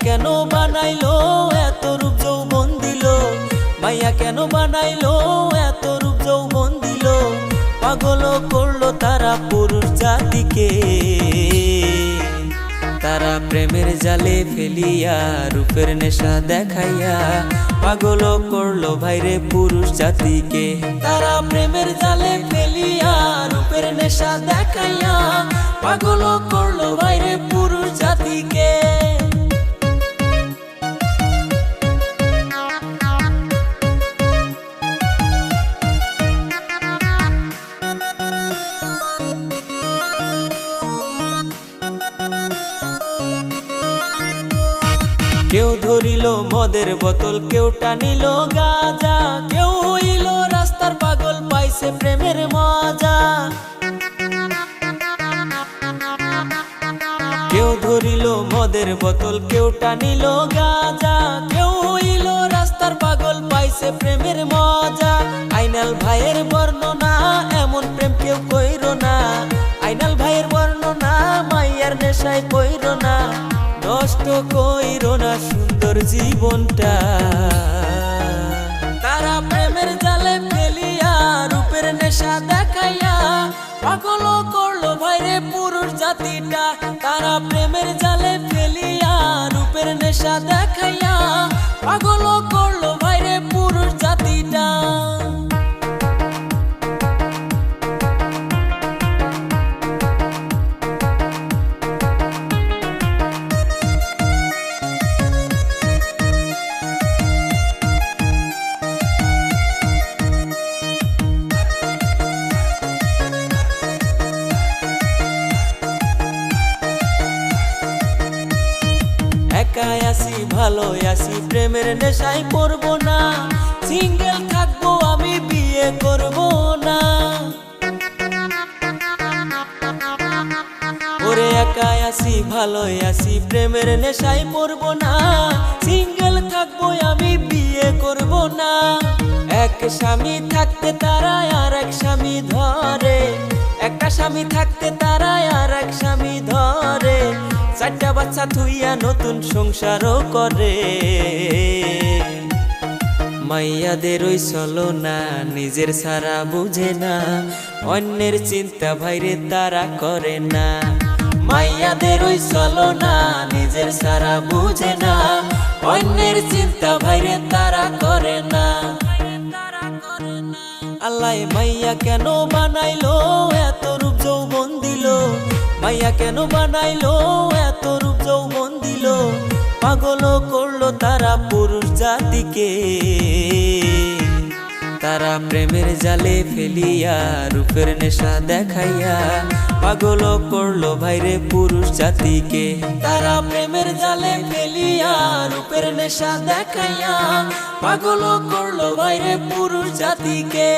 কেন বানাইলো? এত রূপ যৌবন দিল। মাইয়া কেন বানাইলো? এত রূপ যৌবন দিল। পাগল করল তারা পুরুষ জাতিকে। তারা প্রেমের জালে ফেলিয়া, রূপের নেশা দেখাইয়া পাগল করল ভাইরে পুরুষ জাতিকে। তারা প্রেমের জালে ফেলিয়া, রূপের নেশা দেখাইয়া পাগল করল ভাইরে কেউ ধরিল মদের বোতল, কেউ টানিল গাজা, কেউ হইল রাস্তার পাগল, পাইছে প্রেমের মজা। কেউ ধরিল মদের বোতল, কেউ টানিল গাজা, কেউ হইল রাস্তার পাগল, পাইছে প্রেমের মজা। আইনাল ভাইয়ের বর্ণনা, এমন প্রেম কেউ কইর না। আইনাল ভাইয়ের বর্ণনা, মাইয়ার নেশায় নষ্ট কইর না সুন্দর জীবনটা। তারা প্রেমের জালে ফেলিয়া, রূপের নেশা দেখাইয়া পাগল করল ভাইরে পুরুষ জাতিটা। তারা প্রেমের জালে ফেলিয়া, রূপের নেশা দেখাইয়া একাই ভালো আসি প্রেমের নেশায় পড়ব না সিঙ্গেল থাকব আমি, বিয়ে করব না। ওরে একাই আসি ভালো আসি প্রেমের নেশায় পড়ব না সিঙ্গেল থাকব আমি, বিয়ে করব না। এক স্বামী থাকতে তারা আর এক স্বামী ধরে, একটা স্বামী থাকতে তারা আর এক স্বামী ধরে। চারটা বাচ্চা থুইয়া নতুন সংসারও করে। মাইয়াদের ওই চলো না নিজের সারা বুঝে না, অন্যের চিন্তা ভাইরে তারা করে না। মাইয়াদের ওই চলো না নিজের সারা বুঝে না, অন্যের চিন্তা ভাইরে তারা করে না। আল্লাহ মাইয়া কেন বানাইলো? এত রূপ যৌবন দিল? মাইয়া কেন বানাইলো? এত রূপ যৌবন দিল। পাগল করল তারা পুরুষ জাতিকে। তারা প্রেমের জালে ফেলিয়া, রূপের নেশা দেখাইয়া পাগল করল ভাইরে পুরুষ জাতিকে। তারা প্রেমের জালে ফেলিয়া, রূপের নেশা দেখাইয়া পাগল করল ভাইরে পুরুষ জাতিকে।